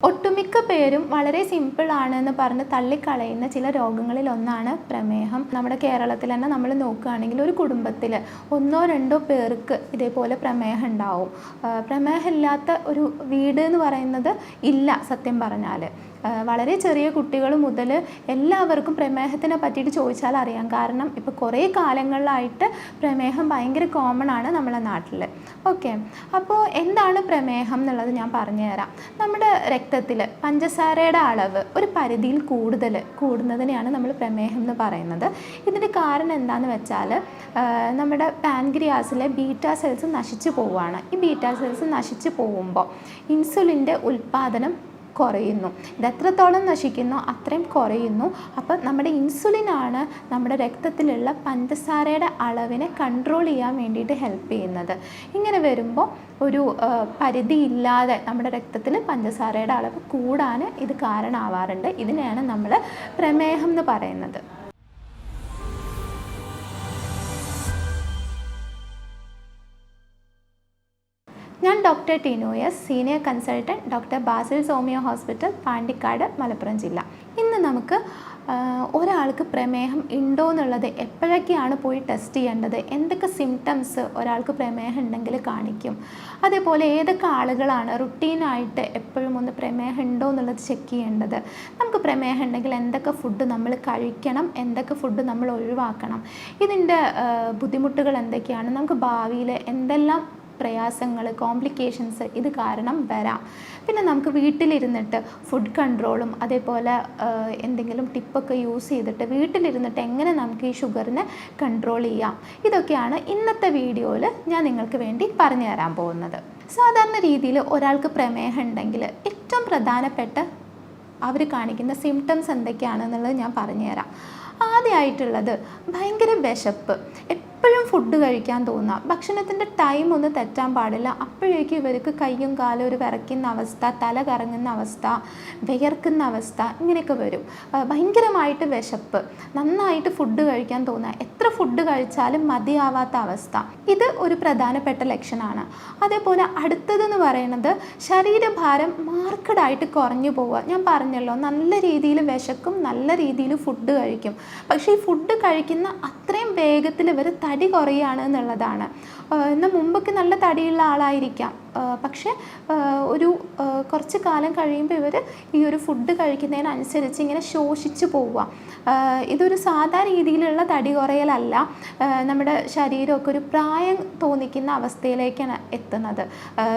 ഒട്ടുമിക്ക പേരും വളരെ സിമ്പിൾ ആണ് എന്ന് പറഞ്ഞ് തള്ളിക്കളയുന്ന ചില രോഗങ്ങളിൽ ഒന്നാണ് പ്രമേഹം. നമ്മുടെ കേരളത്തിൽ തന്നെ നമ്മൾ നോക്കുകയാണെങ്കിൽ ഒരു കുടുംബത്തിൽ ഒന്നോ രണ്ടോ പേർക്ക് ഇതേപോലെ പ്രമേഹം ഉണ്ടാവും. പ്രമേഹമില്ലാത്ത ഒരു വീട് എന്ന് പറയുന്നത് ഇല്ല സത്യം പറഞ്ഞാൽ വളരെ ചെറിയ കുട്ടികൾ മുതൽ എല്ലാവർക്കും പ്രമേഹത്തിനെ പറ്റിയിട്ട് ചോദിച്ചാൽ അറിയാം. കാരണം ഇപ്പോൾ കുറേ കാലങ്ങളിലായിട്ട് പ്രമേഹം ഭയങ്കര കോമൺ ആണ് നമ്മളെ നാട്ടിൽ ഓക്കെ അപ്പോൾ എന്താണ് പ്രമേഹം എന്നുള്ളത് ഞാൻ പറഞ്ഞുതരാം നമ്മുടെ രക്തത്തിൽ പഞ്ചസാരയുടെ അളവ് ഒരു പരിധിയിൽ കൂടുതൽ കൂടുന്നതിനെയാണ് നമ്മൾ പ്രമേഹം എന്ന് പറയുന്നത്. ഇതിന്റെ കാരണം എന്താണെന്ന് വെച്ചാൽ നമ്മുടെ പാൻക്രിയാസിലെ ബീറ്റാ സെൽസ് നശിച്ചു പോവുകയാണ്. ഈ ബീറ്റാ സെൽസ് നശിച്ചു പോകുമ്പോൾ ഇൻസുലിന്റെ ഉൽപ്പാദനം കുറയുന്നു. ഇത് എത്രത്തോളം നശിക്കുന്നു? അത്രയും കുറയുന്നു. അപ്പം നമ്മുടെ ഇൻസുലിനാണ് നമ്മുടെ രക്തത്തിലുള്ള പഞ്ചസാരയുടെ അളവിനെ കൺട്രോൾ ചെയ്യാൻ വേണ്ടിയിട്ട് ഹെൽപ്പ് ചെയ്യുന്നത്. ഇങ്ങനെ വരുമ്പോൾ ഒരു പരിധിയില്ലാതെ നമ്മുടെ രക്തത്തിൽ പഞ്ചസാരയുടെ അളവ് കൂടാൻ ഇത് കാരണമാവാറുണ്ട്. ഇതിനെയാണ് നമ്മൾ പ്രമേഹം എന്ന് പറയുന്നത്. Doctor Tinu S senior consultant doctor Basil homeo hospital Pandikkad Malappuram ജില്ല. ഇന്ന് നമുക്ക് ഒരാൾക്ക് പ്രമേഹം ഉണ്ടോ എന്നുള്ളത് എപ്പോഴൊക്കെയാണ് പോയി ടെസ്റ്റ് ചെയ്യേണ്ടത്? എന്തൊക്കെ സിംറ്റംസ് ഒരാൾക്ക് പ്രമേഹം ഉണ്ടെങ്കിൽ കാണിക്കും? അതേപോലെ ഏതൊക്കെ ആളുകളാണ് റുട്ടീനായിട്ട് എപ്പോഴും ഒന്ന് പ്രമേഹം ഉണ്ടോ എന്നുള്ളത് ചെക്ക് ചെയ്യേണ്ടത്? നമുക്ക് പ്രമേഹം ഉണ്ടെങ്കിൽ എന്തൊക്കെ ഫുഡ് നമ്മൾ കഴിക്കണം? എന്തൊക്കെ ഫുഡ് നമ്മൾ ഒഴിവാക്കണം? ഇതിന്റെ ബുദ്ധിമുട്ടുകൾ എന്തൊക്കെയാണ്? നമുക്ക് ഭാവിയിൽ എന്തെല്ലാം പ്രയാസങ്ങൾ കോംപ്ലിക്കേഷൻസ് ഇത് കാരണം വരാം. പിന്നെ നമുക്ക് വീട്ടിലിരുന്നിട്ട് ഫുഡ് കൺട്രോളും അതേപോലെ എന്തെങ്കിലും ടിപ്പൊക്കെ യൂസ് ചെയ്തിട്ട് വീട്ടിലിരുന്നിട്ട് എങ്ങനെ നമുക്ക് ഈ ഷുഗറിനെ കൺട്രോൾ ചെയ്യാം. ഇതൊക്കെയാണ് ഇന്നത്തെ വീഡിയോയിൽ ഞാൻ നിങ്ങൾക്ക് വേണ്ടി പറഞ്ഞു തരാൻ പോകുന്നത്. സാധാരണ രീതിയിൽ ഒരാൾക്ക് പ്രമേഹം ഉണ്ടെങ്കിൽ ഏറ്റവും പ്രധാനപ്പെട്ട അവർ കാണിക്കുന്ന സിംറ്റംസ് എന്തൊക്കെയാണെന്നുള്ളത് ഞാൻ പറഞ്ഞുതരാം ആദ്യമായിട്ടുള്ളത് ഭയങ്കര വിശപ്പ്. എപ്പോഴും ഫുഡ് കഴിക്കാൻ തോന്നുക ഭക്ഷണത്തിന്റെ ടൈം ഒന്ന് തെറ്റാൻ പാടില്ല. അപ്പോഴേക്കും ഇവർക്ക് കയ്യും കാലും ഒരു വിറയ്ക്കുന്ന അവസ്ഥ തല കറങ്ങുന്ന അവസ്ഥ വിയർക്കുന്ന അവസ്ഥ ഇങ്ങനെയൊക്കെ വരും. ഭയങ്കരമായിട്ട് വിശപ്പ്. നന്നായിട്ട് ഫുഡ് കഴിക്കാൻ തോന്നുക എത്ര ഫുഡ് കഴിച്ചാലും മതിയാവാത്ത അവസ്ഥ. ഇത് ഒരു പ്രധാനപ്പെട്ട ലക്ഷണമാണ് അതേപോലെ അടുത്തതെന്ന് പറയുന്നത് ശരീരഭാരം മാർക്കഡായിട്ട് കുറഞ്ഞു പോവുക. ഞാൻ പറഞ്ഞല്ലോ നല്ല രീതിയിൽ വിശക്കും നല്ല രീതിയിൽ ഫുഡ് കഴിക്കും. പക്ഷേ ഈ ഫുഡ് കഴിക്കുന്ന അത്രയും വേഗത്തിൽ ഇവർ തടി കുറയുകയാണ് എന്നുള്ളതാണ്. എന്നാൽ മുമ്പൊക്കെ നല്ല തടിയുള്ള ആളായിരിക്കാം. പക്ഷേ ഒരു കുറച്ച് കാലം കഴിയുമ്പോൾ ഇവർ ഈ ഒരു ഫുഡ് കഴിക്കുന്നതിനനുസരിച്ച് ഇങ്ങനെ ശോഷിച്ചു പോവുക. ഇതൊരു സാധാരണ രീതിയിലുള്ള തടി കുറയലല്ല. നമ്മുടെ ശരീരമൊക്കെ ഒരു പ്രായം തോന്നിക്കുന്ന അവസ്ഥയിലേക്കാണ് എത്തുന്നത്.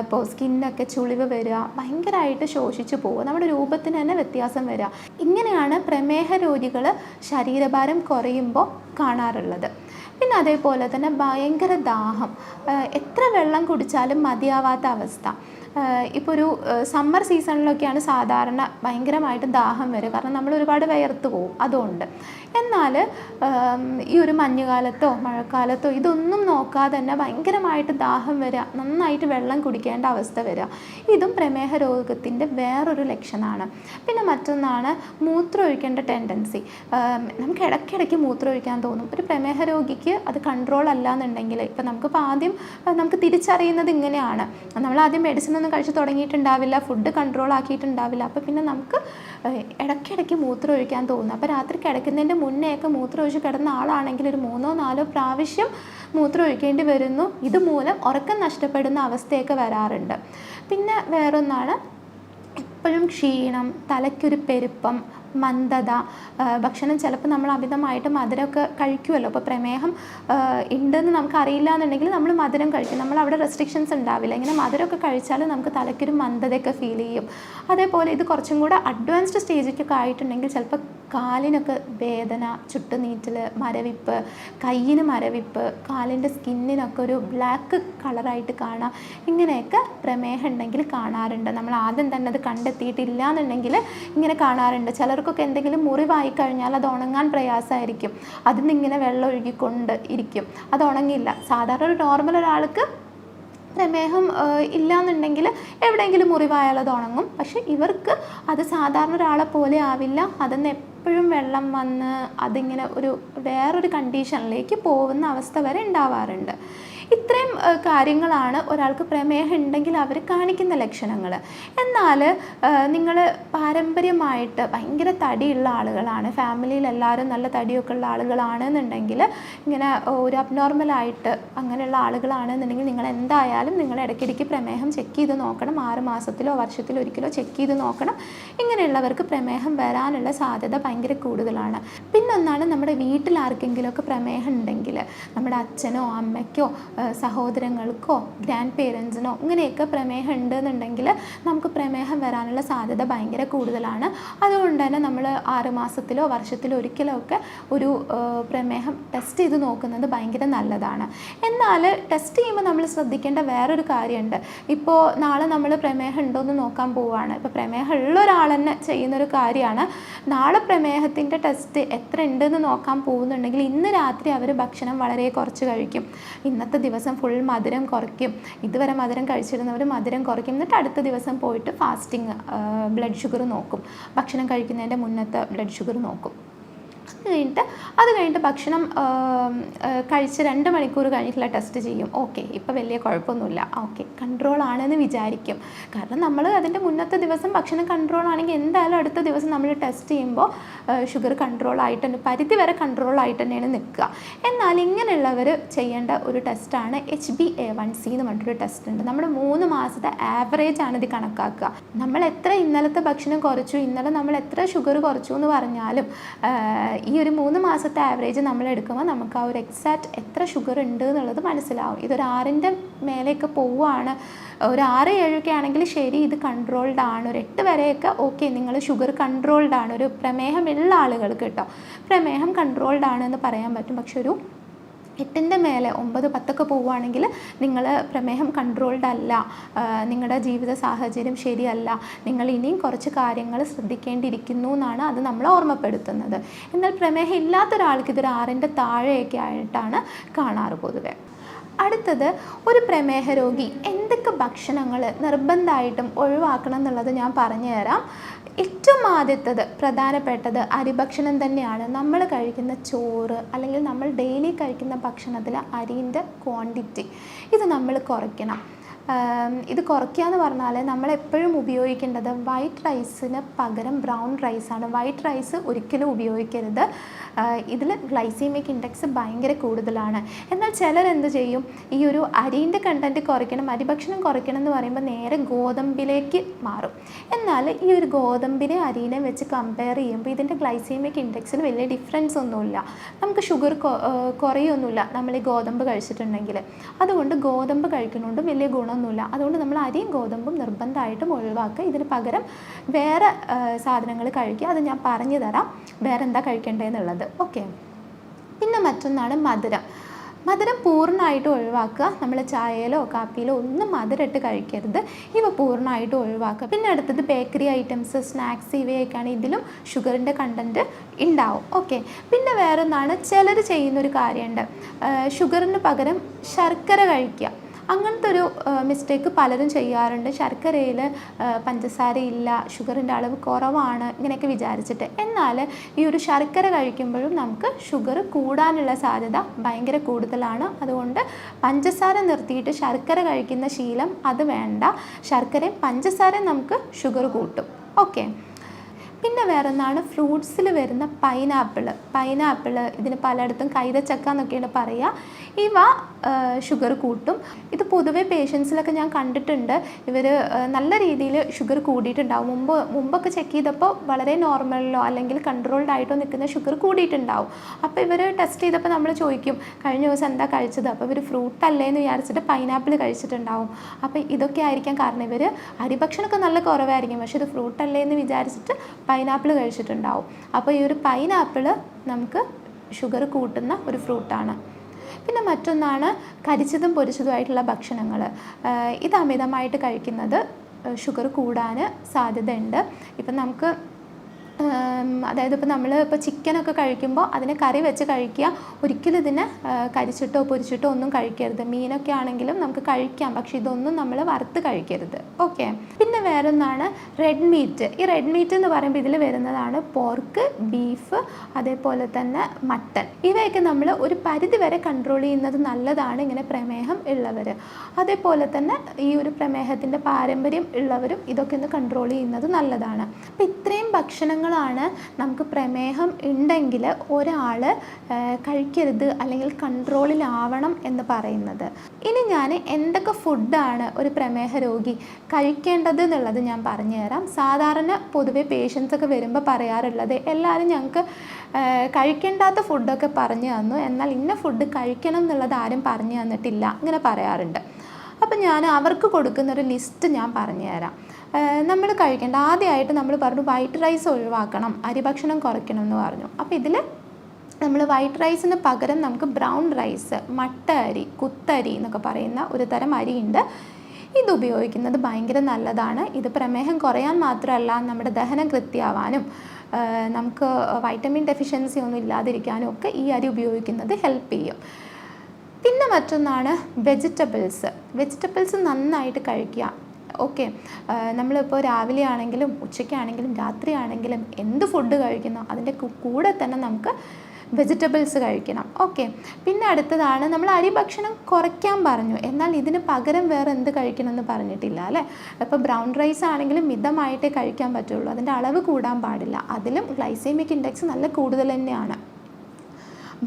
ഇപ്പോൾ സ്കിന്നൊക്കെ ചുളിവ് വരിക ഭയങ്കരമായിട്ട് ശോഷിച്ചു പോവുക. നമ്മുടെ രൂപത്തിന് തന്നെ വ്യത്യാസം വരിക. ഇങ്ങനെയാണ് പ്രമേഹ രോഗികൾ ശരീരഭാരം കുറയുമ്പോൾ കാണാറുള്ളത്. പിന്നെ അതേപോലെ തന്നെ ഭയങ്കര ദാഹം. എത്ര വെള്ളം കുടിച്ചാലും മതിയാവാത്ത അവസ്ഥ. ഇപ്പോൾ ഒരു സമ്മർ സീസണിലൊക്കെയാണ് സാധാരണ ഭയങ്കരമായിട്ട് ദാഹം വരും കാരണം നമ്മൾ ഒരുപാട് വിയർത്ത് പോകും അതുകൊണ്ട്. എന്നാൽ ഈ ഒരു മഞ്ഞുകാലത്തോ മഴക്കാലത്തോ ഇതൊന്നും നോക്കാതെ തന്നെ ഭയങ്കരമായിട്ട് ദാഹം വരിക. നന്നായിട്ട് വെള്ളം കുടിക്കേണ്ട അവസ്ഥ വരിക. ഇതും പ്രമേഹ രോഗത്തിന്റെ വേറൊരു ലക്ഷണമാണ് പിന്നെ മറ്റൊന്നാണ് മൂത്രം ഒഴിക്കേണ്ട ടെൻഡൻസി നമുക്ക് ഇടയ്ക്കിടയ്ക്ക് മൂത്രം ഒഴിക്കാൻ തോന്നും. ഒരു പ്രമേഹ രോഗിക്ക് അത് കൺട്രോൾ അല്ല എന്നുണ്ടെങ്കിൽ ഇപ്പം നമുക്കിപ്പോൾ ആദ്യം നമുക്ക് തിരിച്ചറിയുന്നത് ഇങ്ങനെയാണ്. നമ്മൾ ആദ്യം മെഡിസിൻ ഒന്നും കഴിച്ച് തുടങ്ങിയിട്ടുണ്ടാവില്ല ഫുഡ് കൺട്രോൾ ആക്കിയിട്ടുണ്ടാവില്ല. അപ്പോൾ പിന്നെ നമുക്ക് ഇടയ്ക്കിടയ്ക്ക് മൂത്രം ഒഴിക്കാൻ തോന്നുന്നു അപ്പോൾ രാത്രി കിടക്കുന്നതിന്റെ മുന്നേയൊക്കെ മൂത്രം ഒഴിച്ച് കിടന്ന ആളാണെങ്കിൽ ഒരു മൂന്നോ നാലോ പ്രാവശ്യം മൂത്രം ഒഴിക്കേണ്ടി വരുന്നു. ഇതുമൂലം ഉറക്കം നഷ്ടപ്പെടുന്ന അവസ്ഥയൊക്കെ വരാറുണ്ട്. പിന്നെ വേറൊന്നാണ് എപ്പോഴും ക്ഷീണം തലയ്ക്കൊരു പെരുപ്പം മന്ദത ഭക്ഷണം ചിലപ്പോൾ നമ്മൾ അമിതമായിട്ട് മധുരമൊക്കെ കഴിക്കുമല്ലോ. അപ്പോൾ പ്രമേഹം ഉണ്ടെന്ന് നമുക്ക് അറിയില്ല എന്നുണ്ടെങ്കിൽ നമ്മൾ മധുരം കഴിക്കും. നമ്മൾ അവിടെ റെസ്ട്രിക്ഷൻസ് ഉണ്ടാവില്ല. ഇങ്ങനെ മധുരമൊക്കെ കഴിച്ചാൽ നമുക്ക് തലയ്ക്കൊരു മന്ദതയൊക്കെ ഫീൽ ചെയ്യും. അതേപോലെ ഇത് കുറച്ചും കൂടെ അഡ്വാൻസ്ഡ് സ്റ്റേജിലേക്കൊക്കെ ആയിട്ടുണ്ടെങ്കിൽ ചിലപ്പോൾ കാലിനൊക്കെ വേദന ചുട്ടുനീറ്റൽ മരവിപ്പ് കയ്യിന് മരവിപ്പ് കാലിന്റെ സ്കിന്നിനൊക്കെ ഒരു ബ്ലാക്ക് കളറായിട്ട് കാണാം. ഇങ്ങനെയൊക്കെ പ്രമേഹം ഉണ്ടെങ്കിൽ കാണാറുണ്ട്. നമ്മൾ ആദ്യം തന്നെ അത് കണ്ടെത്തിയിട്ടില്ല എന്നുണ്ടെങ്കിൽ ഇങ്ങനെ കാണാറുണ്ട്. ചിലർക്കൊക്കെ എന്തെങ്കിലും മുറിവായി കഴിഞ്ഞാൽ അത് ഉണങ്ങാൻ പ്രയാസമായിരിക്കും. അതിൽ നിന്ന് ഇങ്ങനെ വെള്ളം ഒഴുകിക്കൊണ്ട് ഇരിക്കും. അത് ഉണങ്ങില്ല സാധാരണ ഒരു നോർമൽ ഒരാൾക്ക് പ്രമേഹം ഇല്ല എന്നുണ്ടെങ്കിൽ എവിടെയെങ്കിലും മുറിവായാൽ അത് ഉണങ്ങും. പക്ഷെ ഇവർക്ക് അത് സാധാരണ ഒരാളെ പോലെ ആവില്ല. അതെന്ന് എപ്പോഴും വെള്ളം വന്ന് അതിങ്ങനെ ഒരു വേറൊരു കണ്ടീഷനിലേക്ക് പോകുന്ന അവസ്ഥ വരെ ഉണ്ടാവാറുണ്ട്. ഇത്രയും കാര്യങ്ങളാണ് ഒരാൾക്ക് പ്രമേഹം ഉണ്ടെങ്കിൽ അവർ കാണിക്കുന്ന ലക്ഷണങ്ങൾ. എന്നാൽ നിങ്ങൾ പാരമ്പര്യമായിട്ട് ഭയങ്കര തടിയുള്ള ആളുകളാണ് ഫാമിലിയിൽ എല്ലാവരും നല്ല തടിയൊക്കെ ഉള്ള ആളുകളാണെന്നുണ്ടെങ്കിൽ ഇങ്ങനെ ഒരു അബ്നോർമലായിട്ട് അങ്ങനെയുള്ള ആളുകളാണെന്നുണ്ടെങ്കിൽ നിങ്ങൾ എന്തായാലും നിങ്ങൾ ഇടയ്ക്കിടയ്ക്ക് പ്രമേഹം ചെക്ക് ചെയ്ത് നോക്കണം. ആറ് മാസത്തിലോ വർഷത്തിലോ ഒരിക്കലോ ചെക്ക് ചെയ്ത് നോക്കണം. ഇങ്ങനെയുള്ളവർക്ക് പ്രമേഹം വരാനുള്ള സാധ്യത ഭയങ്കര കൂടുതലാണ്. പിന്നൊന്നാണ് നമ്മുടെ വീട്ടിൽ ആർക്കെങ്കിലുമൊക്കെ പ്രമേഹം ഉണ്ടെങ്കിൽ നമ്മുടെ അച്ഛനോ അമ്മയ്ക്കോ സഹോദരങ്ങൾക്കോ ഗ്രാൻഡ് പേരൻസിനോ ഇങ്ങനെയൊക്കെ പ്രമേഹം ഉണ്ടെന്നുണ്ടെങ്കിൽ നമുക്ക് പ്രമേഹം വരാനുള്ള സാധ്യത ഭയങ്കര കൂടുതലാണ്. അതുകൊണ്ട് തന്നെ നമ്മൾ ആറുമാസത്തിലോ വർഷത്തിലോ ഒരിക്കലോ ഒക്കെ ഒരു പ്രമേഹം ടെസ്റ്റ് ചെയ്ത് നോക്കുന്നത് ഭയങ്കര നല്ലതാണ്. എന്നാൽ ടെസ്റ്റ് ചെയ്യുമ്പോൾ നമ്മൾ ശ്രദ്ധിക്കേണ്ട വേറൊരു കാര്യമുണ്ട്. ഇപ്പോൾ നാളെ നമ്മൾ പ്രമേഹം ഉണ്ടോ എന്ന് നോക്കാൻ പോവുകയാണ്. ഇപ്പോൾ പ്രമേഹം ഉള്ള ഒരാൾ തന്നെ ചെയ്യുന്നൊരു കാര്യമാണ്. നാളെ പ്രമേഹത്തിന്റെ ടെസ്റ്റ് എത്ര ഉണ്ടെന്ന് നോക്കാൻ പോകുന്നുണ്ടെങ്കിൽ ഇന്ന് രാത്രി അവർ ഭക്ഷണം വളരെ കുറച്ച് കഴിക്കും. ഇന്നത്തെ ദിവസം ഫുൾ മധുരം കുറയ്ക്കും. ഇതുവരെ മധുരം കഴിച്ചിരുന്നവർ മധുരം കുറയ്ക്കും. എന്നിട്ട് അടുത്ത ദിവസം പോയിട്ട് ഫാസ്റ്റിംഗ് ബ്ലഡ് ഷുഗർ നോക്കും. ഭക്ഷണം കഴിക്കുന്നതിന്റെ മുന്നത്തെ ബ്ലഡ് ഷുഗർ നോക്കും. അത് കഴിഞ്ഞിട്ട് അത് കഴിഞ്ഞിട്ട് ഭക്ഷണം കഴിച്ച് രണ്ട് മണിക്കൂർ കഴിഞ്ഞിട്ടുള്ള ടെസ്റ്റ് ചെയ്യും. ഓക്കെ ഇപ്പോൾ വലിയ കുഴപ്പമൊന്നുമില്ല. ഓക്കെ കൺട്രോൾ ആണെന്ന് വിചാരിക്കും. കാരണം നമ്മൾ അതിന്റെ മുന്നത്തെ ദിവസം ഭക്ഷണം കൺട്രോൾ ആണെങ്കിൽ എന്തായാലും അടുത്ത ദിവസം നമ്മൾ ടെസ്റ്റ് ചെയ്യുമ്പോൾ ഷുഗർ കൺട്രോൾ ആയിട്ട് തന്നെ പരിധി വരെ കൺട്രോൾ ആയിട്ട് തന്നെയാണ് നിൽക്കുക. എന്നാൽ ഇങ്ങനെയുള്ളവർ ചെയ്യേണ്ട ഒരു ടെസ്റ്റാണ് H B A one C എന്ന് പറഞ്ഞിട്ടൊരു ടെസ്റ്റ് ഉണ്ട്. നമ്മുടെ മൂന്ന് മാസത്തെ ആവറേജ് ആണ് ഇത് കണക്കാക്കുക. നമ്മൾ എത്ര ഇന്നലത്തെ ഭക്ഷണം കുറച്ചു ഇന്നലെ നമ്മൾ എത്ര ഷുഗർ കുറച്ചു എന്ന് പറഞ്ഞാലും ഈ ഒരു മൂന്ന് മാസത്തെ ആവറേജ് നമ്മൾ എടുക്കുമ്പോൾ നമുക്ക് ആ ഒരു എക്സാക്റ്റ് എത്ര ഷുഗർ ഉണ്ട് എന്നുള്ളത് മനസ്സിലാവും. ഇതൊരു ആറിന്റെ മേലെയൊക്കെ പോവുകയാണ്. ഒരു ആറ് ഏഴൊക്കെ ആണെങ്കിൽ ശരി ഇത് കൺട്രോൾഡ് ആണ്. ഒരു എട്ട് വരെയൊക്കെ ഓക്കെ നിങ്ങൾ ഷുഗർ കൺട്രോൾഡ് ആണ്. ഒരു പ്രമേഹമുള്ള ആളുകൾക്ക് കേട്ടോ. പ്രമേഹം കൺട്രോൾഡ് ആണ് എന്ന് പറയാൻ പറ്റും. പക്ഷെ ഒരു എട്ടിന്റെ മേലെ ഒമ്പത് പത്തൊക്കെ പോവുകയാണെങ്കിൽ നിങ്ങൾ പ്രമേഹം കൺട്രോൾഡ് അല്ല. നിങ്ങളുടെ ജീവിത സാഹചര്യം ശരിയല്ല. നിങ്ങൾ ഇനിയും കുറച്ച് കാര്യങ്ങൾ ശ്രദ്ധിക്കേണ്ടിയിരിക്കുന്നു എന്നാണ് അത് നമ്മളെ ഓർമ്മപ്പെടുത്തുന്നത്. എന്നാൽ പ്രമേഹം ഇല്ലാത്ത ഒരാൾക്ക് ഇതൊരു ആറിന്റെ താഴെയൊക്കെ ആയിട്ടാണ് കാണാറ് പൊതുവെ. അടുത്തത് ഒരു പ്രമേഹ രോഗി എന്തൊക്കെ ഭക്ഷണങ്ങൾ നിർബന്ധമായിട്ടും ഒഴിവാക്കണം എന്നുള്ളത് ഞാൻ പറഞ്ഞു തരാം ഏറ്റവും ആദ്യത്തത് പ്രധാനപ്പെട്ടത് അരിഭക്ഷണം തന്നെയാണ്. നമ്മൾ കഴിക്കുന്ന ചോറ് അല്ലെങ്കിൽ നമ്മൾ ഡെയിലി കഴിക്കുന്ന ഭക്ഷണത്തിൽ അരിന്റെ ക്വാണ്ടിറ്റി ഇത് നമ്മൾ കുറയ്ക്കണം. ഇത് കുറയ്ക്കുക എന്ന് പറഞ്ഞാൽ നമ്മളെപ്പോഴും ഉപയോഗിക്കേണ്ടത് വൈറ്റ് റൈസിന് പകരം ബ്രൗൺ റൈസാണ് വൈറ്റ് റൈസ് ഒരിക്കലും ഉപയോഗിക്കരുത്. ഇതിൽ ഗ്ലൈസീമിക് ഇൻഡെക്സ് ഭയങ്കര കൂടുതലാണ്. എന്നാൽ ചിലർ എന്ത് ചെയ്യും? ഈ ഒരു അരിന്റെ കണ്ടന്റ് കുറയ്ക്കണം അരി ഭക്ഷണം കുറയ്ക്കണം എന്ന് പറയുമ്പോൾ നേരെ ഗോതമ്പിലേക്ക് മാറും. എന്നാൽ ഈ ഒരു ഗോതമ്പിനെ അരിനെ വെച്ച് കമ്പയർ ചെയ്യുമ്പോൾ ഇതിന്റെ ഗ്ലൈസീമിക് ഇൻഡെക്സിന് വലിയ ഡിഫറൻസ് ഒന്നുമില്ല. നമുക്ക് ഷുഗർ കുറയൊന്നുമില്ല നമ്മൾ ഈ ഗോതമ്പ് കഴിച്ചിട്ടുണ്ടെങ്കിൽ അതുകൊണ്ട് ഗോതമ്പ് കഴിക്കുന്നതുകൊണ്ട് വലിയ ഗുണമൊന്നുമില്ല അതുകൊണ്ട് നമ്മൾ അരിയും ഗോതമ്പും നിർബന്ധമായിട്ടും ഒഴിവാക്കുക. ഇതിന് പകരം വേറെ സാധനങ്ങൾ കഴിക്കുക. അത് ഞാൻ പറഞ്ഞു തരാം. വേറെ എന്താ കഴിക്കേണ്ടതെന്നുള്ളത്. ഓക്കെ. പിന്നെ മറ്റൊന്നാണ് മധുരം. മധുരം പൂർണമായിട്ട് ഒഴിവാക്കുക. നമ്മൾ ചായയിലോ കാപ്പിയിലോ ഒന്നും മധുരം ഇട്ട് കഴിക്കരുത്. ഇവ പൂർണമായിട്ട് ഒഴിവാക്കുക. പിന്നെ അടുത്തത് ബേക്കറി ഐറ്റംസ് സ്നാക്സ് ഇവയൊക്കെയാണ് ഇതിലും ഷുഗറിന്റെ കണ്ടന്റ് ഉണ്ടാവും. ഓക്കെ. പിന്നെ വേറൊന്നാണ് ചിലർ ചെയ്യുന്നൊരു കാര്യമുണ്ട്. ഷുഗറിന് പകരം ശർക്കര കഴിക്കുക. അങ്ങനത്തെ ഒരു മിസ്റ്റേക്ക് പലരും ചെയ്യാറുണ്ട്. ശർക്കരയിൽ പഞ്ചസാരയില്ല ഷുഗറിന്റെ അളവ് കുറവാണ് ഇങ്ങനെയൊക്കെ വിചാരിച്ചിട്ട്. എന്നാൽ ഈ ഒരു ശർക്കര കഴിക്കുമ്പോഴും നമുക്ക് ഷുഗർ കൂടാനുള്ള സാധ്യത ഭയങ്കര കൂടുതലാണ്. അതുകൊണ്ട് പഞ്ചസാര നിർത്തിയിട്ട് ശർക്കര കഴിക്കുന്ന ശീലം അത് വേണ്ട. ശർക്കരയും പഞ്ചസാരയും നമുക്ക് ഷുഗർ കൂട്ടും. ഓക്കെ പിന്നെ വേറൊന്നാണ് ഫ്രൂട്ട്സിൽ വരുന്ന പൈനാപ്പിൾ പൈനാപ്പിൾ ഇതിന് പലയിടത്തും കൈതച്ചക്ക എന്നൊക്കെയാണ് പറയുക ഇവ ഷുഗർ കൂട്ടും. ഇത് പൊതുവേ പേഷ്യൻസിലൊക്കെ ഞാൻ കണ്ടിട്ടുണ്ട്. ഇവർ നല്ല രീതിയിൽ ഷുഗർ കൂടിയിട്ടുണ്ടാവും. മുമ്പ് മുമ്പൊക്കെ ചെക്ക് ചെയ്തപ്പോൾ വളരെ നോർമലിലോ അല്ലെങ്കിൽ കൺട്രോൾഡ് ആയിട്ടോ നിൽക്കുന്ന ഷുഗർ കൂടിയിട്ടുണ്ടാവും. അപ്പോൾ ഇവർ ടെസ്റ്റ് ചെയ്തപ്പോൾ നമ്മൾ ചോദിക്കും കഴിഞ്ഞ ദിവസം എന്താ കഴിച്ചത്? അപ്പോൾ ഇവർ ഫ്രൂട്ട് അല്ലേ എന്ന് വിചാരിച്ചിട്ട് പൈനാപ്പിൾ കഴിച്ചിട്ടുണ്ടാവും. അപ്പോൾ ഇതൊക്കെ ആയിരിക്കാം കാരണം ഇവർ അരിഭക്ഷണമൊക്കെ നല്ല കുറവായിരിക്കും. പക്ഷേ ഇത് ഫ്രൂട്ട് അല്ലേ എന്ന് വിചാരിച്ചിട്ട് പൈനാപ്പിൾ കഴിച്ചിട്ടുണ്ടാവും. അപ്പോൾ ഈ ഒരു പൈനാപ്പിൾ നമുക്ക് ഷുഗർ കൂട്ടുന്ന ഒരു ഫ്രൂട്ടാണ് പിന്നെ മറ്റൊന്നാണ് കരിച്ചതും പൊരിച്ചതുമായിട്ടുള്ള ഭക്ഷണങ്ങൾ. ഇത് അമിതമായിട്ട് കഴിക്കുന്നത് ഷുഗർ കൂടാൻ സാധ്യതയുണ്ട്. ഇപ്പം നമുക്ക് അതായത് ഇപ്പോൾ നമ്മൾ ഇപ്പോൾ ചിക്കനൊക്കെ കഴിക്കുമ്പോൾ അതിനെ കറി വെച്ച് കഴിക്കുക. ഒരിക്കലും ഇതിനെ കരിച്ചിട്ടോ പൊരിച്ചിട്ടോ ഒന്നും കഴിക്കരുത്. മീനൊക്കെ ആണെങ്കിലും നമുക്ക് കഴിക്കാം. പക്ഷെ ഇതൊന്നും നമ്മൾ വറുത്ത് കഴിക്കരുത്. ഓക്കെ? പിന്നെ വേറൊന്നാണ് റെഡ് മീറ്റ് ഈ റെഡ് മീറ്റ് എന്ന് പറയുമ്പോൾ ഇതിൽ വരുന്നതാണ് പോർക്ക് ബീഫ് അതേപോലെ തന്നെ മട്ടൻ ഇവയൊക്കെ നമ്മൾ ഒരു പരിധി വരെ കൺട്രോൾ ചെയ്യുന്നത് നല്ലതാണ് ഇങ്ങനെ പ്രമേഹം ഉള്ളവർ അതേപോലെ തന്നെ ഈ ഒരു പ്രമേഹത്തിന്റെ പാരമ്പര്യം ഉള്ളവരും ഇതൊക്കെ ഒന്ന് കൺട്രോൾ ചെയ്യുന്നത് നല്ലതാണ്. അപ്പം ഇത്രയും ഭക്ഷണങ്ങളാണ് നമുക്ക് പ്രമേഹം ഉണ്ടെങ്കിൽ ഒരാൾ കഴിക്കരുത് അല്ലെങ്കിൽ കൺട്രോളിലാവണം എന്ന് പറയുന്നത്. ഇനി ഞാൻ എന്തൊക്കെ ഫുഡാണ് ഒരു പ്രമേഹ രോഗി കഴിക്കേണ്ടത് എന്നുള്ളത് ഞാൻ പറഞ്ഞുതരാം സാധാരണ പൊതുവെ പേഷ്യൻസ് ഒക്കെ വരുമ്പോൾ പറയാറുള്ളത് എല്ലാവരും ഞങ്ങൾക്ക് കഴിക്കേണ്ടാത്ത ഫുഡൊക്കെ പറഞ്ഞു തന്നു. എന്നാൽ ഇന്ന ഫുഡ് കഴിക്കണം എന്നുള്ളത് ആരും പറഞ്ഞു തന്നിട്ടില്ല. ഇങ്ങനെ പറയാറുണ്ട്. അപ്പം ഞാൻ അവർക്ക് കൊടുക്കുന്നൊരു ലിസ്റ്റ് ഞാൻ പറഞ്ഞു തരാം. നമ്മൾ കഴിക്കേണ്ട ആദ്യമായിട്ട് നമ്മൾ പറഞ്ഞു വൈറ്റ് റൈസ് ഒഴിവാക്കണം അരിഭക്ഷണം കുറയ്ക്കണം എന്ന് പറഞ്ഞു. അപ്പോൾ ഇതിൽ നമ്മൾ വൈറ്റ് റൈസിന് പകരം നമുക്ക് ബ്രൗൺ റൈസ് മട്ട അരി കുത്തരി എന്നൊക്കെ പറയുന്ന ഒരു തരം അരിയുണ്ട്. ഇത് ഉപയോഗിക്കുന്നത് ഭയങ്കര നല്ലതാണ്. ഇത് പ്രമേഹം കുറയാൻ മാത്രമല്ല നമ്മുടെ ദഹനം കൃത്യമാവാനും നമുക്ക് വൈറ്റമിൻ ഡെഫിഷ്യൻസി ഒന്നും ഇല്ലാതിരിക്കാനും ഒക്കെ ഈ അരി ഉപയോഗിക്കുന്നത് ഹെൽപ്പ് ചെയ്യും. പിന്നെ മറ്റൊന്നാണ് വെജിറ്റബിൾസ് വെജിറ്റബിൾസ് നന്നായിട്ട് കഴിക്കുക. ഓക്കെ നമ്മളിപ്പോൾ രാവിലെ ആണെങ്കിലും ഉച്ചയ്ക്കാണെങ്കിലും രാത്രി ആണെങ്കിലും എന്ത് ഫുഡ് കഴിക്കുന്നോ അതിന്റെ കൂടെ തന്നെ നമുക്ക് വെജിറ്റബിൾസ് കഴിക്കണം. ഓക്കെ പിന്നെ അടുത്തതാണ് നമ്മൾ അരി ഭക്ഷണം കുറയ്ക്കാൻ പറഞ്ഞു. എന്നാൽ ഇതിന് പകരം വേറെ എന്ത് കഴിക്കണമെന്ന് പറഞ്ഞിട്ടില്ല അല്ലേ? ഇപ്പോൾ ബ്രൗൺ റൈസ് ആണെങ്കിലും മിതമായിട്ടേ കഴിക്കാൻ പറ്റുള്ളൂ. അതിന്റെ അളവ് കൂടാൻ പാടില്ല. അതിലും ഗ്ലൈസേമിക് ഇൻഡെക്സ് നല്ല കൂടുതൽ തന്നെയാണ്.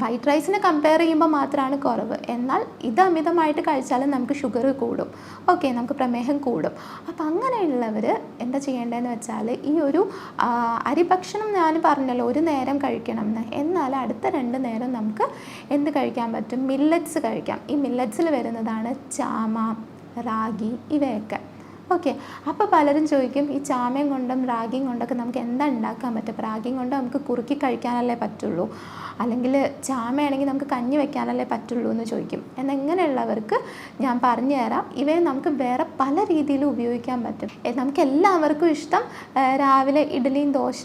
വൈറ്റ് റൈസിനെ കമ്പയർ ചെയ്യുമ്പോൾ മാത്രമാണ് കുറവ്. എന്നാൽ ഇത് അമിതമായിട്ട് കഴിച്ചാലും നമുക്ക് ഷുഗർ കൂടും. ഓക്കെ നമുക്ക് പ്രമേഹം കൂടും. അപ്പം അങ്ങനെയുള്ളവർ എന്താ ചെയ്യേണ്ടതെന്ന് വെച്ചാൽ ഈ ഒരു അരി അരിഭക്ഷണം ഞാൻ പറഞ്ഞല്ലോ ഒരു നേരം കഴിക്കണം എന്ന് എന്നാൽ അടുത്ത രണ്ട് നേരം നമുക്ക് എന്ത് കഴിക്കാൻ പറ്റും? മില്ലറ്റ്സ് കഴിക്കാം. ഈ മില്ലറ്റ്സിൽ വരുന്നതാണ് ചാമ റാഗി ഇവയൊക്കെ. ഓക്കെ അപ്പോൾ പലരും ചോദിക്കും ഈ ചാമയും കൊണ്ടും റാഗിയും കൊണ്ടൊക്കെ നമുക്ക് എന്താ ഉണ്ടാക്കാൻ പറ്റും റാഗിയും കൊണ്ട് നമുക്ക് കുറുക്കി കഴിക്കാനല്ലേ പറ്റുള്ളൂ. അല്ലെങ്കിൽ ചാമയാണെങ്കിൽ നമുക്ക് കഞ്ഞി വെക്കാനല്ലേ പറ്റുള്ളൂ എന്ന് ചോദിക്കും. എന്നെങ്ങനെയുള്ളവർക്ക് ഞാൻ പറഞ്ഞു തരാം. ഇവയെ നമുക്ക് വേറെ പല രീതിയിലും ഉപയോഗിക്കാൻ പറ്റും. നമുക്ക് എല്ലാവർക്കും ഇഷ്ടം രാവിലെ ഇഡ്ഡലിയും ദോശ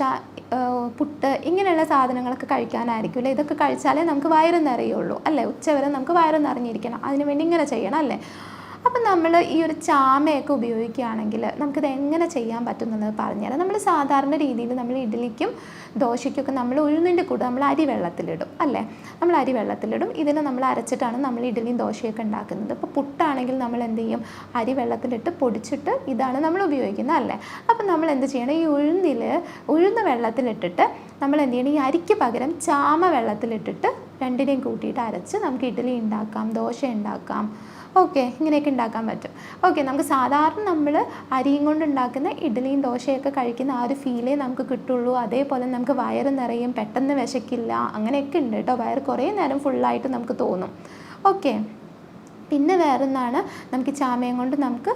പുട്ട് ഇങ്ങനെയുള്ള സാധനങ്ങളൊക്കെ കഴിക്കാനായിരിക്കും അല്ലേ? ഇതൊക്കെ കഴിച്ചാലേ നമുക്ക് വയറ് നിറയുള്ളൂ അല്ലേ? ഉച്ചവരെ നമുക്ക് വയറ് നിറഞ്ഞിരിക്കണം. അതിനുവേണ്ടി ഇങ്ങനെ ചെയ്യണം അല്ലേ? അപ്പം നമ്മൾ ഈ ഒരു ചാമയൊക്കെ ഉപയോഗിക്കുകയാണെങ്കിൽ നമുക്കിത് എങ്ങനെ ചെയ്യാൻ പറ്റുന്നത് പറഞ്ഞുതരാം. നമ്മൾ സാധാരണ രീതിയിൽ നമ്മൾ ഇഡ്ഡലിക്കും ദോശയ്ക്കൊക്കെ നമ്മൾ ഉഴുന്നിന്റെ കൂടെ നമ്മൾ അരി വെള്ളത്തിലിടും അല്ലേ? നമ്മൾ അരി വെള്ളത്തിലിടും ഇതിനെ നമ്മൾ അരച്ചിട്ടാണ് നമ്മൾ ഇഡ്ഡലിയും ദോശയൊക്കെ ഉണ്ടാക്കുന്നത്. ഇപ്പോൾ പുട്ടാണെങ്കിൽ നമ്മൾ എന്ത് ചെയ്യും? അരി വെള്ളത്തിലിട്ട് പൊടിച്ചിട്ട് ഇതാണ് നമ്മൾ ഉപയോഗിക്കുന്നത് അല്ലേ? അപ്പം നമ്മൾ എന്ത് ചെയ്യണം? ഈ ഉഴുന്നിൽ ഉഴുന്ന് വെള്ളത്തിലിട്ടിട്ട് നമ്മൾ എന്ത് ചെയ്യണം? ഈ അരിക്ക് പകരം ചാമ വെള്ളത്തിലിട്ടിട്ട് രണ്ടിനെയും കൂട്ടിയിട്ട് അരച്ച് നമുക്ക് ഇഡ്ഡലി ഉണ്ടാക്കാം ദോശ ഉണ്ടാക്കാം ഓക്കെ ഇങ്ങനെയൊക്കെ ഉണ്ടാക്കാൻ പറ്റും. ഓക്കെ നമുക്ക് സാധാരണ നമ്മൾ അരിയും കൊണ്ട് ഉണ്ടാക്കുന്ന ഇഡ്ഡലിയും ദോശയൊക്കെ കഴിക്കുന്ന ആ ഒരു ഫീലേ നമുക്ക് കിട്ടുള്ളൂ. അതേപോലെ നമുക്ക് വയറ് നിറയും പെട്ടെന്ന് വിശക്കില്ല അങ്ങനെയൊക്കെ ഉണ്ട് കേട്ടോ. വയറ് കുറേ നേരം ഫുള്ളായിട്ട് നമുക്ക് തോന്നും. ഓക്കെ പിന്നെ വേറൊന്നാണ് നമുക്ക് ചാമയം കൊണ്ട് നമുക്ക്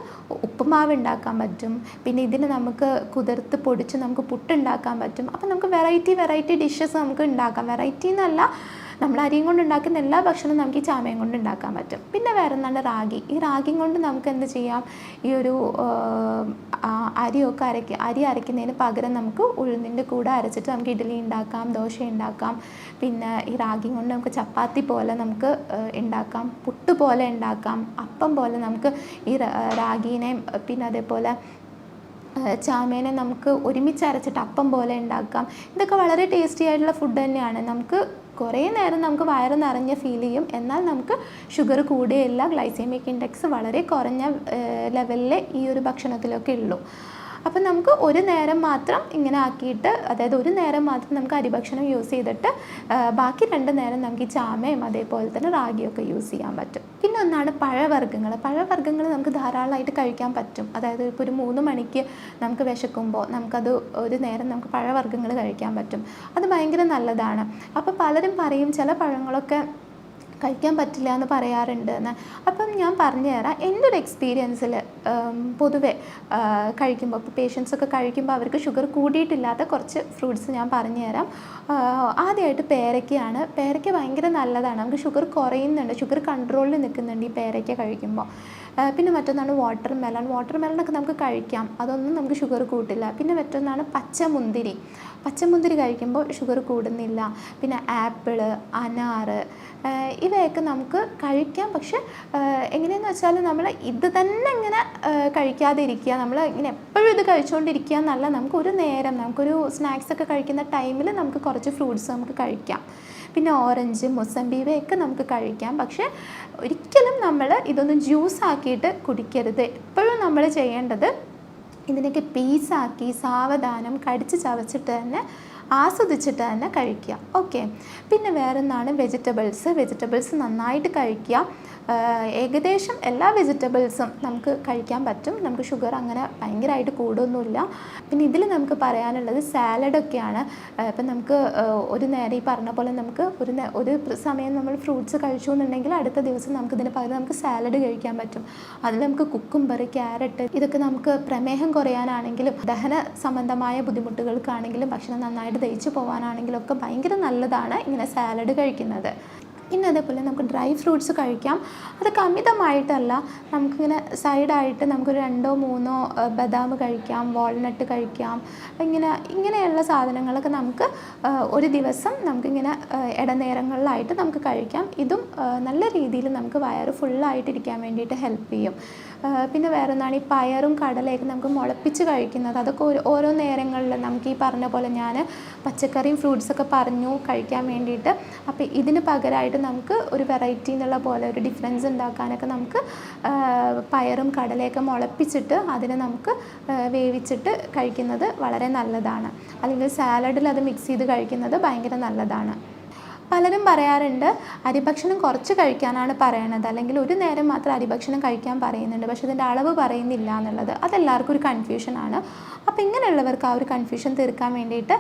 ഉപ്പുമാവ് ഉണ്ടാക്കാൻ പറ്റും. പിന്നെ ഇതിന് നമുക്ക് കുതിർത്ത് പൊടിച്ച് നമുക്ക് പുട്ടുണ്ടാക്കാൻ പറ്റും. അപ്പം നമുക്ക് വെറൈറ്റി വെറൈറ്റി ഡിഷസ് നമുക്ക് ഉണ്ടാക്കാം. വെറൈറ്റി എന്നല്ല നമ്മൾ അരിയും കൊണ്ട് ഉണ്ടാക്കുന്ന എല്ലാ ഭക്ഷണവും നമുക്ക് ഈ ചാമയം കൊണ്ട് ഉണ്ടാക്കാൻ പറ്റും. പിന്നെ വേറെ ഒന്നാണ് റാഗി. ഈ റാഗിയും കൊണ്ട് നമുക്ക് എന്ത് ചെയ്യാം? ഈ ഒരു അരിയൊക്കെ അരയ്ക്കുക അരി അരയ്ക്കുന്നതിന് പകരം നമുക്ക് ഉഴുന്നിന്റെ കൂടെ അരച്ചിട്ട് നമുക്ക് ഇഡ്ഡലി ഉണ്ടാക്കാം ദോശ ഉണ്ടാക്കാം. പിന്നെ ഈ റാഗി കൊണ്ട് നമുക്ക് ചപ്പാത്തി പോലെ നമുക്ക് ഉണ്ടാക്കാം. പുട്ട് പോലെ ഉണ്ടാക്കാം. അപ്പം പോലെ നമുക്ക് ഈ റാഗീനെയും പിന്നെ അതേപോലെ ചാമേനെ നമുക്ക് ഒരുമിച്ച് അരച്ചിട്ട് അപ്പം പോലെ ഉണ്ടാക്കാം. ഇതൊക്കെ വളരെ ടേസ്റ്റി ആയിട്ടുള്ള ഫുഡ് തന്നെയാണ്. നമുക്ക് കുറേ നേരം നമുക്ക് വയറ് നിറഞ്ഞ ഫീൽ ചെയ്യും. എന്നാൽ നമുക്ക് ഷുഗർ കൂടിയല്ല ഗ്ലൈസേമിക് ഇൻഡെക്സ് വളരെ കുറഞ്ഞ ലെവലിലെ ഈ ഒരു ഭക്ഷണത്തിലൊക്കെ ഉള്ളൂ. അപ്പം നമുക്ക് ഒരു നേരം മാത്രം ഇങ്ങനെ ആക്കിയിട്ട് അതായത് ഒരു നേരം മാത്രം നമുക്ക് അരിഭക്ഷണം യൂസ് ചെയ്തിട്ട് ബാക്കി രണ്ട് നേരം നമുക്ക് ഈ ചാമയും അതേപോലെ തന്നെ റാഗിയൊക്കെ യൂസ് ചെയ്യാൻ പറ്റും. പിന്നെ ഒന്നാണ് പഴവർഗങ്ങൾ പഴവർഗങ്ങൾ നമുക്ക് ധാരാളമായിട്ട് കഴിക്കാൻ പറ്റും. അതായത് ഇപ്പോൾ ഒരു മൂന്ന് മണിക്ക് നമുക്ക് വിശക്കുമ്പോൾ നമുക്കത് ഒരു നേരം നമുക്ക് പഴവർഗങ്ങൾ കഴിക്കാൻ പറ്റും. അത് ഭയങ്കര നല്ലതാണ്. അപ്പോൾ പലരും പറയും ചില പഴങ്ങളൊക്കെ കഴിക്കാൻ പറ്റില്ല എന്ന് പറയാറുണ്ട് എന്ന് അപ്പം ഞാൻ പറഞ്ഞു തരാം എന്റെ ഒരു എക്സ്പീരിയൻസിൽ പൊതുവെ കഴിക്കുമ്പോൾ ഇപ്പോൾ പേഷ്യൻസ് ഒക്കെ കഴിക്കുമ്പോൾ അവർക്ക് ഷുഗർ കൂടിയിട്ടില്ലാത്ത കുറച്ച് ഫ്രൂട്ട്സ് ഞാൻ പറഞ്ഞു തരാം. ആ, ആദ്യമായിട്ട് പേരയ്ക്കയാണ് പേരയ്ക്ക ഭയങ്കര നല്ലതാണ്. നമുക്ക് ഷുഗർ കുറയുന്നുണ്ട്. ഷുഗർ കൺട്രോളിൽ നിൽക്കുന്നുണ്ട് ഈ പേരയ്ക്ക കഴിക്കുമ്പോൾ പിന്നെ മറ്റൊന്നാണ് വാട്ടർ മെലൺ വാട്ടർ മെലണൊക്കെ നമുക്ക് കഴിക്കാം. അതൊന്നും നമുക്ക് ഷുഗർ കൂട്ടില്ല. പിന്നെ മറ്റൊന്നാണ് പച്ചമുന്തിരി. പച്ചമുന്തിരി കഴിക്കുമ്പോൾ ഷുഗർ കൂടുന്നില്ല. പിന്നെ ആപ്പിൾ അനാറ് ഇവയൊക്കെ നമുക്ക് കഴിക്കാം. പക്ഷെ എങ്ങനെയെന്ന് വെച്ചാൽ നമ്മൾ ഇത് തന്നെ ഇങ്ങനെ കഴിക്കാതെ കഴിക്കാതിരിക്കുക നമ്മൾ ഇങ്ങനെ എപ്പോഴും ഇത് കഴിച്ചുകൊണ്ടിരിക്കുക എന്നല്ല. നമുക്കൊരു നേരം നമുക്കൊരു സ്നാക്സ് ഒക്കെ കഴിക്കുന്ന ടൈമിൽ നമുക്ക് കുറച്ച് ഫ്രൂട്ട്സ് നമുക്ക് കഴിക്കാം. പിന്നെ ഓറഞ്ച് മൊസമ്പി ഇവയൊക്കെ നമുക്ക് കഴിക്കാം. പക്ഷേ ഒരിക്കലും നമ്മൾ ഇതൊന്നും ജ്യൂസ് ആക്കിയിട്ട് കുടിക്കരുത്. എപ്പോഴും നമ്മൾ ചെയ്യേണ്ടത് ഇതിനൊക്കെ പീസാക്കി സാവധാനം കടിച്ച് ചവച്ചിട്ട് തന്നെ ആസ്വദിച്ചിട്ട് തന്നെ കഴിക്കുക. ഓക്കെ പിന്നെ വേറൊന്നാണ് വെജിറ്റബിൾസ് വെജിറ്റബിൾസ് നന്നായിട്ട് കഴിക്കുക. ഏകദേശം എല്ലാ വെജിറ്റബിൾസും നമുക്ക് കഴിക്കാൻ പറ്റും. നമുക്ക് ഷുഗർ അങ്ങനെ ഭയങ്കരമായിട്ട് കൂടുമൊന്നുമില്ല പിന്നെ ഇതിൽ നമുക്ക് പറയാനുള്ളത് സാലഡൊക്കെയാണ് ഇപ്പം നമുക്ക് ഒരു നേരം ഈ പറഞ്ഞ പോലെ നമുക്ക് ഒരു ഒരു സമയം നമ്മൾ ഫ്രൂട്ട്സ് കഴിച്ചു എന്നുണ്ടെങ്കിൽ അടുത്ത ദിവസം നമുക്ക് ഇതിന് പകരം നമുക്ക് സാലഡ് കഴിക്കാൻ പറ്റും. അതിൽ നമുക്ക് കുക്കുംബർ ക്യാരറ്റ് ഇതൊക്കെ നമുക്ക് പ്രമേഹം കുറയാനാണെങ്കിലും ദഹന സംബന്ധമായ ബുദ്ധിമുട്ടുകൾക്കാണെങ്കിലും ഭക്ഷണം നന്നായിട്ട് ദഹിച്ചു പോകാനാണെങ്കിലും ഒക്കെ ഭയങ്കര നല്ലതാണ് ഇങ്ങനെ സാലഡ് കഴിക്കുന്നത്. പിന്നെ അതേപോലെ നമുക്ക് ഡ്രൈ ഫ്രൂട്ട്സ് കഴിക്കാം. അതൊക്കെ അമിതമായിട്ടല്ല നമുക്കിങ്ങനെ സൈഡായിട്ട് നമുക്കൊരു രണ്ടോ മൂന്നോ ബദാം കഴിക്കാം വാൾനട്ട് കഴിക്കാം ഇങ്ങനെ ഇങ്ങനെയുള്ള സാധനങ്ങളൊക്കെ നമുക്ക് ഒരു ദിവസം നമുക്കിങ്ങനെ ഇടനേരങ്ങളിലായിട്ട് നമുക്ക് കഴിക്കാം. ഇതും നല്ല രീതിയിൽ നമുക്ക് വയറ് ഫുള്ളായിട്ടിരിക്കാൻ വേണ്ടിയിട്ട് ഹെൽപ്പ് ചെയ്യും. പിന്നെ വേറെ ഒന്നാണ് ഈ പയറും കടലയൊക്കെ നമുക്ക് മുളപ്പിച്ച് കഴിക്കുന്നത്. അതൊക്കെ ഓരോ നേരങ്ങളിൽ നമുക്ക് ഈ പറഞ്ഞ പോലെ ഞാൻ പച്ചക്കറിയും ഫ്രൂട്ട്സൊക്കെ പറഞ്ഞു കഴിക്കാൻ വേണ്ടിയിട്ട്. അപ്പോൾ ഇതിന് പകരമായിട്ട് നമുക്ക് ഒരു വെറൈറ്റി എന്നുള്ള പോലെ ഒരു ഡിഫറൻസ് ഉണ്ടാക്കാനൊക്കെ നമുക്ക് പയറും കടലയൊക്കെ മുളപ്പിച്ചിട്ട് അതിനെ നമുക്ക് വേവിച്ചിട്ട് കഴിക്കുന്നത് വളരെ നല്ലതാണ്. അല്ലെങ്കിൽ സാലഡിൽ അത് മിക്സ് ചെയ്ത് കഴിക്കുന്നത് ഭയങ്കര നല്ലതാണ്. പലരും പറയാറുണ്ട് അരിഭക്ഷണം കുറച്ച് കഴിക്കാനാണ് പറയണത്. അല്ലെങ്കിൽ ഒരു നേരം മാത്രം അരിഭക്ഷണം കഴിക്കാൻ പറയുന്നുണ്ട്. പക്ഷെ അതിന്റെ അളവ് പറയുന്നില്ല എന്നുള്ളത് അതെല്ലാവർക്കും ഒരു കൺഫ്യൂഷനാണ് അപ്പോൾ ഇങ്ങനെയുള്ളവർക്ക് ആ ഒരു കൺഫ്യൂഷൻ തീർക്കാൻ വേണ്ടിയിട്ട്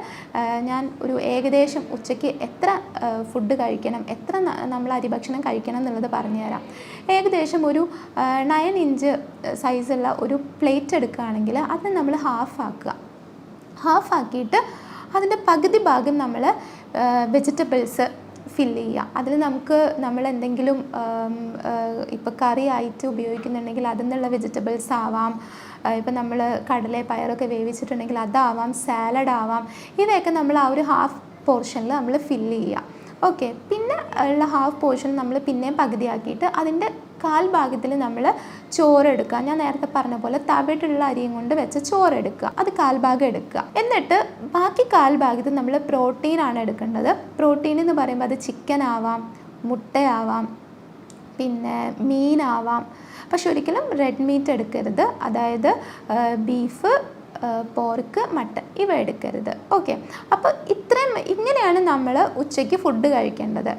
ഞാൻ ഒരു ഏകദേശം ഉച്ചയ്ക്ക് എത്ര ഫുഡ് കഴിക്കണം എത്ര നമ്മൾ അരിഭക്ഷണം കഴിക്കണം എന്നുള്ളത് പറഞ്ഞുതരാം. ഏകദേശം ഒരു നയൻ ഇഞ്ച് സൈസുള്ള ഒരു പ്ലേറ്റ് എടുക്കുകയാണെങ്കിൽ അതിനെ നമ്മൾ ഹാഫ് ആക്കുക. ഹാഫ് ആക്കിയിട്ട് അതിന്റെ പകുതി ഭാഗം നമ്മൾ വെജിറ്റബിൾസ് ഫില്ല് ചെയ്യുക. അതിൽ നമുക്ക് നമ്മൾ എന്തെങ്കിലും ഇപ്പോൾ കറി ആയിട്ട് ഉപയോഗിക്കുന്നുണ്ടെങ്കിൽ അതിൽ നിന്നുള്ള വെജിറ്റബിൾസ് ആവാം ഇപ്പം നമ്മൾ കടല പയറൊക്കെ വേവിച്ചിട്ടുണ്ടെങ്കിൽ അതാവാം സാലഡ് ആവാം. ഇവയൊക്കെ നമ്മൾ ആ ഒരു ഹാഫ് പോർഷനിൽ നമ്മൾ ഫില്ല് ചെയ്യുക. ഓക്കെ പിന്നെ ഉള്ള ഹാഫ് പോർഷൻ നമ്മൾ പിന്നെയും പകുതിയാക്കിയിട്ട് അതിന്റെ കാൽ ഭാഗത്തിൽ നമ്മൾ ചോറെടുക്കുക. ഞാൻ നേരത്തെ പറഞ്ഞ പോലെ തവിട്ടുള്ള അരിയും കൊണ്ട് വെച്ച ചോറെടുക്കുക. അത് കാൽഭാഗം എടുക്കുക. എന്നിട്ട് ബാക്കി കാൽഭാഗത്ത് നമ്മൾ പ്രോട്ടീനാണ് എടുക്കേണ്ടത്. പ്രോട്ടീൻ എന്ന് പറയുമ്പോൾ അത് ചിക്കൻ ആവാം മുട്ടയാവാം പിന്നെ മീനാവാം. പക്ഷെ ഒരിക്കലും റെഡ് മീറ്റ് എടുക്കരുത്. അതായത് ബീഫ് പോർക്ക് മട്ടൺ ഇവ എടുക്കരുത്. ഓക്കെ അപ്പോൾ ഇത്രയും ഇങ്ങനെയാണ് നമ്മൾ ഉച്ചയ്ക്ക് ഫുഡ് കഴിക്കേണ്ടത്.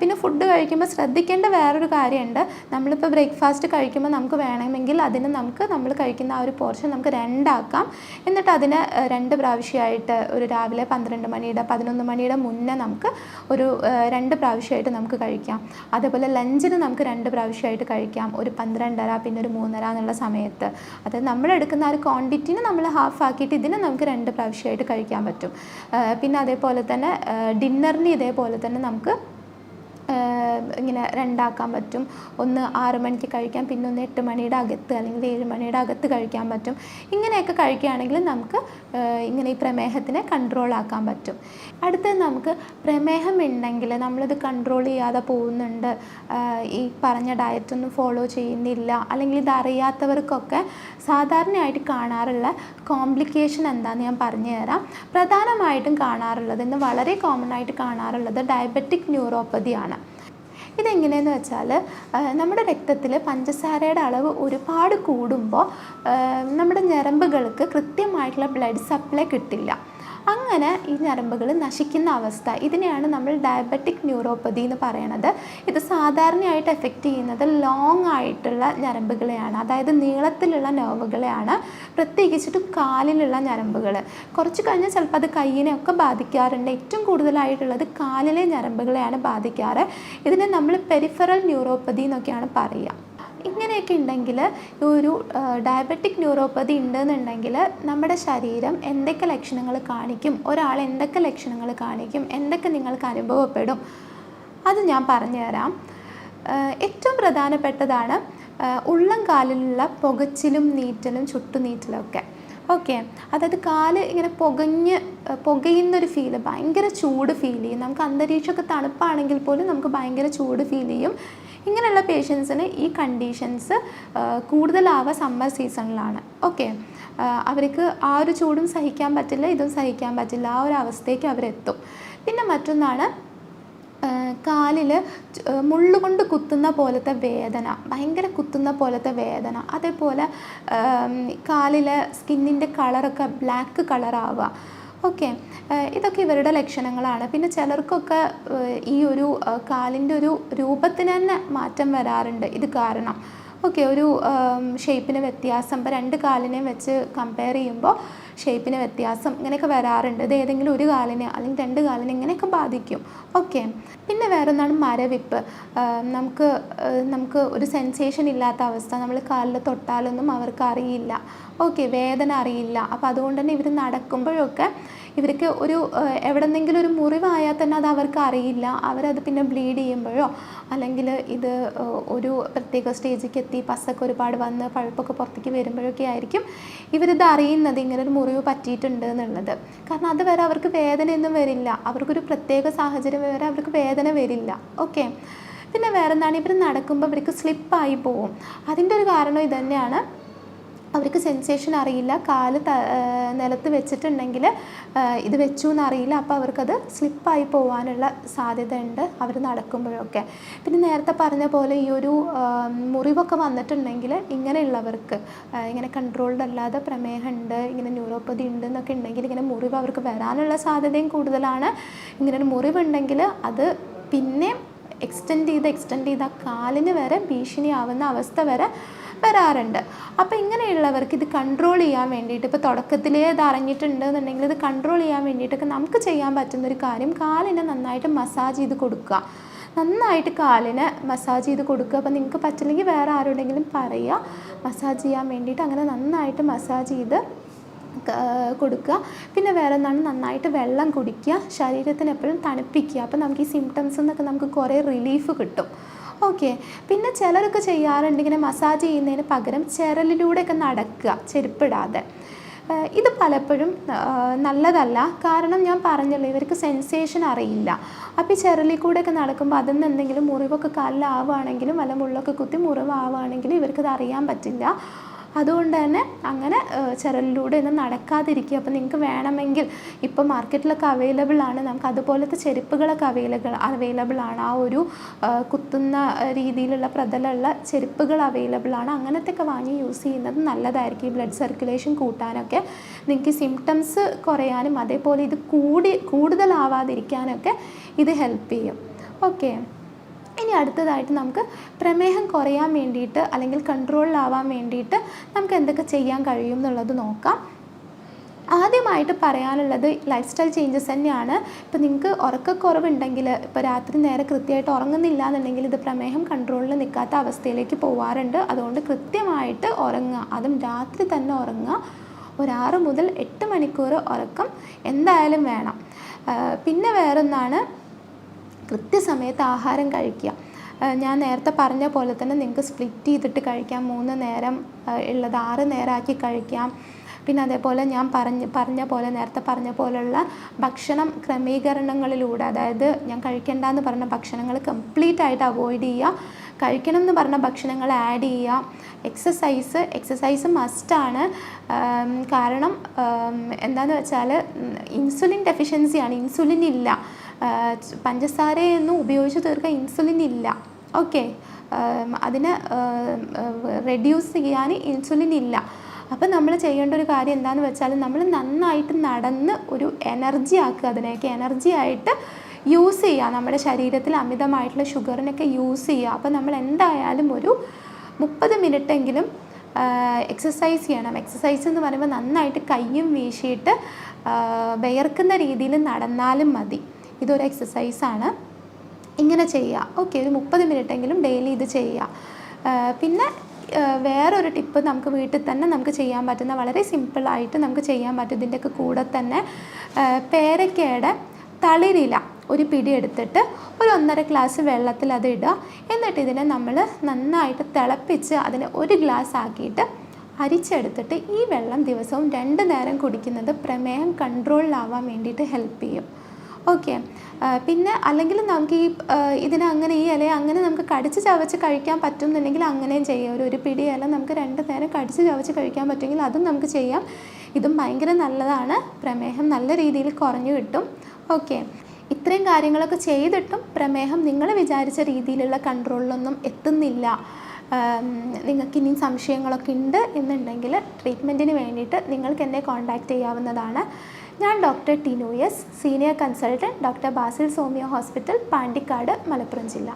പിന്നെ ഫുഡ് കഴിക്കുമ്പോൾ ശ്രദ്ധിക്കേണ്ട വേറൊരു കാര്യമുണ്ട്. നമ്മളിപ്പോൾ ബ്രേക്ക്ഫാസ്റ്റ് കഴിക്കുമ്പോൾ നമുക്ക് വേണമെങ്കിൽ അതിന് നമുക്ക് നമ്മൾ കഴിക്കുന്ന ആ ഒരു പോർഷൻ നമുക്ക് രണ്ടാക്കാം. എന്നിട്ട് അതിന് രണ്ട് പ്രാവശ്യമായിട്ട് ഒരു രാവിലെ പന്ത്രണ്ട് മണിയുടെ പതിനൊന്ന് മണിയുടെ മുന്നേ നമുക്ക് ഒരു രണ്ട് പ്രാവശ്യമായിട്ട് നമുക്ക് കഴിക്കാം. അതേപോലെ ലഞ്ചിന് നമുക്ക് രണ്ട് പ്രാവശ്യമായിട്ട് കഴിക്കാം. ഒരു പന്ത്രണ്ടര പിന്നെ ഒരു മൂന്നര എന്നുള്ള സമയത്ത്. അത് നമ്മളെടുക്കുന്ന ആ ഒരു ക്വാണ്ടിറ്റിന് നമ്മൾ ഹാഫ് ആക്കിയിട്ട് ഇതിന് നമുക്ക് രണ്ട് പ്രാവശ്യമായിട്ട് കഴിക്കാൻ പറ്റും. പിന്നെ അതേപോലെ തന്നെ ഡിന്നറിന് ഇതേപോലെ തന്നെ നമുക്ക് ഇങ്ങനെ രണ്ടാക്കാൻ പറ്റും. ഒന്ന് ആറ് മണിക്ക് കഴിക്കാം പിന്നെ ഒന്ന് എട്ട് മണിയുടെ അകത്ത് അല്ലെങ്കിൽ ഏഴ് മണിയുടെ അകത്ത് കഴിക്കാൻ പറ്റും. ഇങ്ങനെയൊക്കെ കഴിക്കുകയാണെങ്കിൽ നമുക്ക് ഇങ്ങനെ ഈ പ്രമേഹത്തിനെ കൺട്രോൾ ആക്കാൻ പറ്റും. അടുത്തത് നമുക്ക് പ്രമേഹം ഉണ്ടെങ്കിൽ നമ്മളിത് കൺട്രോൾ ചെയ്യാതെ പോകുന്നുണ്ട്. ഈ പറഞ്ഞ ഡയറ്റൊന്നും ഫോളോ ചെയ്യുന്നില്ല. അല്ലെങ്കിൽ ഇത് അറിയാത്തവർക്കൊക്കെ സാധാരണയായിട്ട് കാണാറുള്ള കോംപ്ലിക്കേഷൻ എന്താണെന്ന് ഞാൻ പറഞ്ഞു തരാം. പ്രധാനമായിട്ടും കാണാറുള്ളത് ഇന്ന് വളരെ കോമൺ ആയിട്ട് കാണാറുള്ളത് ഡയബറ്റിക് ന്യൂറോപ്പതിയാണ് ഇതെങ്ങനെയെന്ന് വെച്ചാൽ നമ്മുടെ രക്തത്തിൽ പഞ്ചസാരയുടെ അളവ് ഒരുപാട് കൂടുമ്പോൾ നമ്മുടെ ഞരമ്പുകൾക്ക് കൃത്യമായിട്ടുള്ള ബ്ലഡ് സപ്ലൈ കിട്ടില്ല. അങ്ങനെ ഈ ഞരമ്പുകൾ നശിക്കുന്ന അവസ്ഥ. ഇതിനെയാണ് നമ്മൾ ഡയബറ്റിക് ന്യൂറോപ്പതി എന്ന് പറയണത്. ഇത് സാധാരണയായിട്ട് എഫക്റ്റ് ചെയ്യുന്നത് ലോങ് ആയിട്ടുള്ള ഞരമ്പുകളെയാണ്. അതായത് നീളത്തിലുള്ള നെർവുകളെയാണ് പ്രത്യേകിച്ചിട്ടും കാലിലുള്ള ഞരമ്പുകൾ. കുറച്ച് കഴിഞ്ഞാൽ ചിലപ്പോൾ അത് കയ്യിനെ ഒക്കെ ബാധിക്കാറുണ്ട്. ഏറ്റവും കൂടുതലായിട്ടുള്ളത് കാലിലെ ഞരമ്പുകളെയാണ് ബാധിക്കാറ്. ഇതിനെ നമ്മൾ പെരിഫറൽ ന്യൂറോപ്പതി എന്നൊക്കെയാണ് പറയുക. ഇങ്ങനെയൊക്കെ ഉണ്ടെങ്കിൽ ഈ ഒരു ഡയബറ്റിക് ന്യൂറോപ്പതി ഉണ്ടെന്നുണ്ടെങ്കിൽ നമ്മുടെ ശരീരം എന്തൊക്കെ ലക്ഷണങ്ങൾ കാണിക്കും ഒരാൾ എന്തൊക്കെ ലക്ഷണങ്ങൾ കാണിക്കും എന്തൊക്കെ നിങ്ങൾക്ക് അനുഭവപ്പെടും അത് ഞാൻ പറഞ്ഞുതരാം ഏറ്റവും പ്രധാനപ്പെട്ടതാണ് ഉള്ളം കാലിലുള്ള പുകച്ചിലും നീറ്റലും ചുട്ടുനീറ്റലൊക്കെ ഓക്കെ? അതായത് കാൽ ഇങ്ങനെ പുകഞ്ഞ് പുകയുന്നൊരു ഫീൽ ഭയങ്കര ചൂട് ഫീൽ ചെയ്യും. നമുക്ക് അന്തരീക്ഷമൊക്കെ തണുപ്പാണെങ്കിൽ പോലും നമുക്ക് ഭയങ്കര ചൂട് ഫീൽ ചെയ്യും. ഇങ്ങനെയുള്ള പേഷ്യൻസിന് ഈ കണ്ടീഷൻസ് കൂടുതലാവുക സമ്മർ സീസണിലാണ് ഓക്കെ അവർക്ക് ആ ഒരു ചൂടും സഹിക്കാൻ പറ്റില്ല ഇതും സഹിക്കാൻ പറ്റില്ല ആ ഒരു അവസ്ഥയ്ക്ക് അവരെത്തും. പിന്നെ മറ്റൊന്നാണ് കാലിൽ മുള്ളുകൊണ്ട് കുത്തുന്ന പോലത്തെ വേദന ഭയങ്കര കുത്തുന്ന പോലത്തെ വേദന. അതേപോലെ കാലിലെ സ്കിന്നിന്റെ കളറൊക്കെ ബ്ലാക്ക് കളറാവുക ഓക്കെ. ഇതൊക്കെ ഇവരുടെ ലക്ഷണങ്ങളാണ്. പിന്നെ ചിലർക്കൊക്കെ ഈ ഒരു കാലിന്റെ ഒരു രൂപത്തിന് തന്നെ മാറ്റം വരാറുണ്ട്. ഇത് കാരണം. ഓക്കെ ഒരു ഷേപ്പിന് വ്യത്യാസം. ഇപ്പോൾ രണ്ട് കാലിനെയും വെച്ച് കമ്പയർ ചെയ്യുമ്പോൾ ഷേപ്പിന് വ്യത്യാസം ഇങ്ങനെയൊക്കെ വരാറുണ്ട്. ഇത് ഏതെങ്കിലും ഒരു കാലിനെ അല്ലെങ്കിൽ രണ്ട് കാലിനെ ഇങ്ങനെയൊക്കെ ബാധിക്കും. ഓക്കെ പിന്നെ വേറെ ഒന്നാണ് മരവിപ്പ് നമുക്ക് നമുക്ക് ഒരു സെൻസേഷൻ ഇല്ലാത്ത അവസ്ഥ. നമ്മൾ കാലിൽ തൊട്ടാലൊന്നും അവർക്ക് അറിയില്ല. ഓക്കെ വേദന അറിയില്ല. അപ്പോൾ അതുകൊണ്ട് തന്നെ ഇവർ നടക്കുമ്പോഴൊക്കെ ഇവർക്ക് ഒരു എവിടെന്നെങ്കിലും ഒരു മുറിവായാൽ തന്നെ അത് അവർക്ക് അറിയില്ല. അവരത് പിന്നെ ബ്ലീഡ് ചെയ്യുമ്പോഴോ അല്ലെങ്കിൽ ഇത് ഒരു പ്രത്യേക സ്റ്റേജിലേക്ക് എത്തി പസ്സൊക്കെ ഒരുപാട് വന്ന് പഴുപ്പൊക്കെ പുറത്തേക്ക് വരുമ്പോഴൊക്കെ ആയിരിക്കും ഇവരിത് അറിയുന്നത്. ഇങ്ങനെ ഒരു മുറിവ് പറ്റിയിട്ടുണ്ട് എന്നുള്ളത്. കാരണം അതുവരെ അവർക്ക് വേദനയൊന്നും വരില്ല. അവർക്കൊരു പ്രത്യേക സാഹചര്യം വരെ അവർക്ക് വേദന വരില്ല. ഓക്കെ പിന്നെ വേറെന്താണ്? ഇവർ നടക്കുമ്പോൾ ഇവർക്ക് സ്ലിപ്പായി പോവും. അതിന്റെ ഒരു കാരണം ഇത് തന്നെയാണ് അവർക്ക് സെൻസേഷൻ അറിയില്ല. കാൽ നിലത്ത് വെച്ചിട്ടുണ്ടെങ്കിൽ ഇത് വെച്ചു എന്നറിയില്ല അപ്പോൾ അവർക്കത് സ്ലിപ്പായി പോകാനുള്ള സാധ്യത ഉണ്ട് അവർ നടക്കുമ്പോഴൊക്കെ. പിന്നെ നേരത്തെ പറഞ്ഞ പോലെ ഈ ഒരു മുറിവൊക്കെ വന്നിട്ടുണ്ടെങ്കിൽ ഇങ്ങനെയുള്ളവർക്ക് ഇങ്ങനെ കൺട്രോൾഡ് അല്ലാതെ പ്രമേഹമുണ്ട് ഇങ്ങനെ ന്യൂറോപ്പതി ഉണ്ട് എന്നൊക്കെ ഉണ്ടെങ്കിൽ ഇങ്ങനെ മുറിവ് അവർക്ക് വരാനുള്ള സാധ്യതയും കൂടുതലാണ്. ഇങ്ങനെ ഒരു മുറിവുണ്ടെങ്കിൽ അത് പിന്നെ എക്സ്റ്റെൻഡ് ചെയ്ത് എക്സ്റ്റെൻഡ് ചെയ്ത് ആ കാലിന് വരെ ഭീഷണിയാവുന്ന അവസ്ഥ വരെ വരാറുണ്ട് അപ്പോൾ ഇങ്ങനെയുള്ളവർക്ക് ഇത് കൺട്രോൾ ചെയ്യാൻ വേണ്ടിയിട്ട് ഇപ്പോൾ തുടക്കത്തിലേ ഇത് അറിഞ്ഞിട്ടുണ്ട് എന്നുണ്ടെങ്കിൽ ഇത് കൺട്രോൾ ചെയ്യാൻ വേണ്ടിയിട്ടൊക്കെ നമുക്ക് ചെയ്യാൻ പറ്റുന്ന ഒരു കാര്യം കാലിനെ നന്നായിട്ട് മസാജ് ചെയ്ത് കൊടുക്കുക. നന്നായിട്ട് കാലിനെ മസാജ് ചെയ്ത് കൊടുക്കുക. അപ്പോൾ നിങ്ങൾക്ക് പറ്റില്ലെങ്കിൽ വേറെ ആരോടെങ്കിലും പറയുക. മസാജ് ചെയ്യാൻ വേണ്ടിയിട്ട് അങ്ങനെ നന്നായിട്ട് മസാജ് ചെയ്ത് കൊടുക്കുക. പിന്നെ വേറെ എന്താണ്? നന്നായിട്ട് വെള്ളം കുടിക്കുക. ശരീരത്തിന് എപ്പോഴും തണുപ്പിക്കുക. അപ്പോൾ നമുക്ക് ഈ സിംറ്റംസ് എന്നൊക്കെ നമുക്ക് കുറേ റിലീഫ് കിട്ടും. ഓക്കെ. പിന്നെ ചിലരൊക്കെ ചെയ്യാറുണ്ട് ഇങ്ങനെ മസാജ് ചെയ്യുന്നതിന് പകരം ചിരലിലൂടെയൊക്കെ നടക്കുക ചെരുപ്പിടാതെ. ഇത് പലപ്പോഴും നല്ലതല്ല. കാരണം ഞാൻ പറഞ്ഞല്ലോ ഇവർക്ക് സെൻസേഷൻ അറിയില്ല. അപ്പോൾ ഈ ചിരലിൽ കൂടെയൊക്കെ നടക്കുമ്പോൾ അതിൽ നിന്ന് എന്തെങ്കിലും മുറിവൊക്കെ കാലിലാവുകയാണെങ്കിലും വല്ല മുള്ളൊക്കെ കുത്തി മുറിവാവുകയാണെങ്കിലും ഇവർക്കത് അറിയാൻ പറ്റില്ല. അതുകൊണ്ട് തന്നെ അങ്ങനെ ചിരലിലൂടെ ഒന്നും നടക്കാതിരിക്കുക. അപ്പോൾ നിങ്ങൾക്ക് വേണമെങ്കിൽ ഇപ്പോൾ മാർക്കറ്റിലൊക്കെ അവൈലബിൾ ആണ്. നമുക്ക് അതുപോലത്തെ ചെരുപ്പുകളൊക്കെ അവൈലബിൾ അവൈലബിൾ ആണ്. ആ ഒരു കുത്തുന്ന രീതിയിലുള്ള പ്രതലമുള്ള ചെരുപ്പുകൾ അവൈലബിൾ ആണ്. അങ്ങനത്തെയൊക്കെ വാങ്ങി യൂസ് ചെയ്യുന്നത് നല്ലതായിരിക്കും. ഈ ബ്ലഡ് സർക്കുലേഷൻ കൂട്ടാനൊക്കെ നിങ്ങൾക്ക് സിംറ്റംസ് കുറയാനും അതേപോലെ ഇത് കൂടി കൂടുതലാവാതിരിക്കാനൊക്കെ ഇത് ഹെൽപ്പ് ചെയ്യും. ഓക്കെ ഇനി അടുത്തതായിട്ട് നമുക്ക് പ്രമേഹം കുറയാൻ വേണ്ടിയിട്ട് അല്ലെങ്കിൽ കൺട്രോളിലാവാൻ വേണ്ടിയിട്ട് നമുക്ക് എന്തൊക്കെ ചെയ്യാൻ കഴിയും എന്നുള്ളത് നോക്കാം. ആദ്യമായിട്ട് പറയാനുള്ളത് ലൈഫ് സ്റ്റൈൽ ചേഞ്ചസ് തന്നെയാണ്. ഇപ്പോൾ നിങ്ങൾക്ക് ഉറക്കക്കുറവുണ്ടെങ്കിൽ ഇപ്പോൾ രാത്രി നേരെ കൃത്യമായിട്ട് ഉറങ്ങുന്നില്ല എന്നുണ്ടെങ്കിൽ ഇത് പ്രമേഹം കൺട്രോളിൽ നിൽക്കാത്ത അവസ്ഥയിലേക്ക് പോവാറുണ്ട്. അതുകൊണ്ട് കൃത്യമായിട്ട് ഉറങ്ങുക. അതും രാത്രി തന്നെ ഉറങ്ങുക. ഒരാറ് മുതൽ എട്ട് മണിക്കൂർ ഉറക്കം എന്തായാലും വേണം. പിന്നെ വേറൊന്നാണ് കൃത്യസമയത്ത് ആഹാരം കഴിക്കുക. ഞാൻ നേരത്തെ പറഞ്ഞ പോലെ തന്നെ നിങ്ങൾക്ക് സ്പ്ലിറ്റ് ചെയ്തിട്ട് കഴിക്കാം. മൂന്ന് നേരം ഉള്ളത് ആറ് നേരമാക്കി കഴിക്കാം. പിന്നെ അതേപോലെ ഞാൻ പറഞ്ഞ പറഞ്ഞ പോലെ നേരത്തെ പറഞ്ഞ പോലെയുള്ള ഭക്ഷണം ക്രമീകരണങ്ങളിലൂടെ അതായത് ഞാൻ കഴിക്കേണ്ട എന്ന് പറഞ്ഞ ഭക്ഷണങ്ങൾ കംപ്ലീറ്റ് ആയിട്ട് അവോയ്ഡ് ചെയ്യുക. കഴിക്കണം എന്ന് പറഞ്ഞ ഭക്ഷണങ്ങൾ ആഡ് ചെയ്യുക. എക്സസൈസ് എക്സസൈസ് മസ്റ്റാണ് കാരണം എന്താണെന്ന് വെച്ചാൽ ഇൻസുലിൻ ഡെഫിഷ്യൻസിയാണ് ഇൻസുലിൻ ഇല്ല. പഞ്ചസാരയൊന്നും ഉപയോഗിച്ച് തീർക്കാൻ ഇൻസുലിൻ ഇല്ല. ഓക്കെ അതിനെ റെഡ്യൂസ് ചെയ്യാൻ ഇൻസുലിൻ ഇല്ല. അപ്പം നമ്മൾ ചെയ്യേണ്ട ഒരു കാര്യം എന്താണെന്ന് വെച്ചാൽ നമ്മൾ നന്നായിട്ട് നടന്ന് ഒരു എനർജി ആക്കുക. അതിനെയൊക്കെ എനർജി ആയിട്ട് യൂസ് ചെയ്യുക. നമ്മുടെ ശരീരത്തിൽ അമിതമായിട്ടുള്ള ഷുഗറിനൊക്കെ യൂസ് ചെയ്യുക. അപ്പം നമ്മൾ എന്തായാലും ഒരു മുപ്പത് മിനിറ്റെങ്കിലും എക്സസൈസ് ചെയ്യണം. എക്സസൈസ് എന്ന് പറയുമ്പോൾ നന്നായിട്ട് കയ്യും വീശിയിട്ട് വിയർക്കുന്ന രീതിയിൽ നടന്നാലും മതി. ഇതൊരു എക്സസൈസാണ് ഇങ്ങനെ ചെയ്യുക ഓക്കെ ഒരു മുപ്പത് മിനിറ്റെങ്കിലും ഡെയിലി ഇത് ചെയ്യുക പിന്നെ വേറൊരു ടിപ്പ് നമുക്ക് വീട്ടിൽ തന്നെ നമുക്ക് ചെയ്യാൻ പറ്റുന്ന വളരെ സിമ്പിളായിട്ട് നമുക്ക് ചെയ്യാൻ പറ്റും. ഇതിന്റെയൊക്കെ കൂടെ തന്നെ പേരക്കയുടെ തളിരില ഒരു പിടി എടുത്തിട്ട് ഒരു ഒന്നര ഗ്ലാസ് വെള്ളത്തിൽ അത് ഇടുക. എന്നിട്ട് ഇതിനെ നമ്മൾ നന്നായിട്ട് തിളപ്പിച്ച് അതിനെ ഒരു ഗ്ലാസ് ആക്കിയിട്ട് അരിച്ചെടുത്തിട്ട് ഈ വെള്ളം ദിവസവും രണ്ട് നേരം കുടിക്കുന്നത് പ്രമേഹം കൺട്രോളിലാവാൻ വേണ്ടിയിട്ട് ഹെൽപ്പ് ചെയ്യും. ഓക്കെ. പിന്നെ അല്ലെങ്കിൽ നമുക്ക് ഈ ഇതിനെ അങ്ങനെ ഈ ഇലയെ അങ്ങനെ നമുക്ക് കടിച്ച് ചവച്ച് കഴിക്കാൻ പറ്റുന്നുണ്ടെങ്കിൽ അങ്ങനെയും ചെയ്യാം. ഒരു ഒരു പിടി ഇല നമുക്ക് രണ്ട് നേരം കടിച്ച് ചവച്ച് കഴിക്കാൻ പറ്റുമെങ്കിൽ അതും നമുക്ക് ചെയ്യാം. ഇതും ഭയങ്കര നല്ലതാണ്. പ്രമേഹം നല്ല രീതിയിൽ കുറഞ്ഞു കിട്ടും. ഓക്കെ. ഇത്രയും കാര്യങ്ങളൊക്കെ ചെയ്തിട്ടും പ്രമേഹം നിങ്ങൾ വിചാരിച്ച രീതിയിലുള്ള കൺട്രോളിലൊന്നും എത്തുന്നില്ല. നിങ്ങൾക്ക് ഇനിയും സംശയങ്ങളൊക്കെ ഉണ്ട് എന്നുണ്ടെങ്കിൽ ട്രീറ്റ്മെന്റിന് വേണ്ടിയിട്ട് നിങ്ങൾക്ക് എന്നെ കോൺടാക്റ്റ് ചെയ്യാവുന്നതാണ്. ഞാൻ doctor Tinu S senior consultant doctor Basil homeo hospital Pandikkad Malappuram ജില്ല.